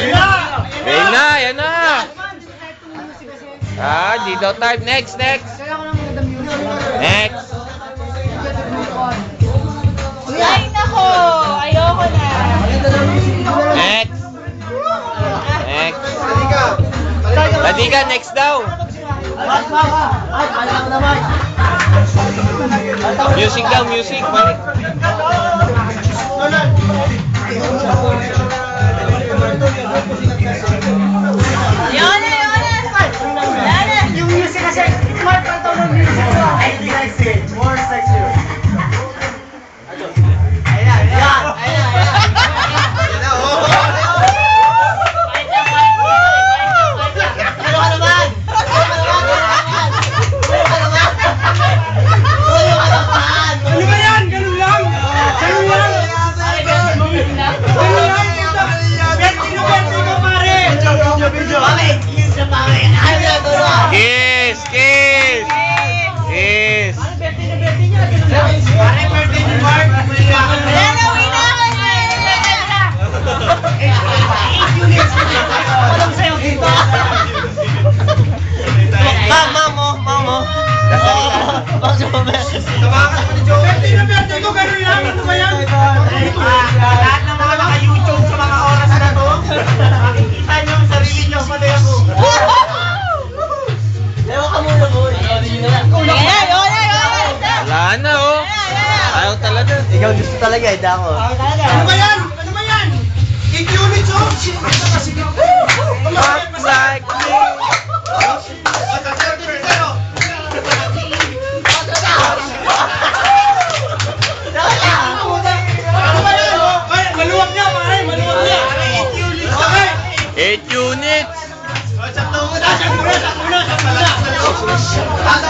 Game na, yan na. Ah, di daw type. Next, next. Next. Ay, nako! Ayoko na. Next. Next. Tadika, next daw. Music daw, music. Balik. Music ko. I like Tumakas mo ni Jomer. Birthday na birthday ko, ganun lang. Ano ba yan? Lahat ng mga naka-YouTube sa mga oras na to, makikita niyo ang sarili niyo, pati ako. Ewan ka muna, boy. Na. Wala na, oh. Ayaw talaga. Ikaw gusto talaga, hindi ako. Ano ba yan? Ano ba yan? 8 units, oh! Sino ka kasi? Up like me. 8 units. Sakto muna! Sakto muna! Sakto muna! Sakto muna!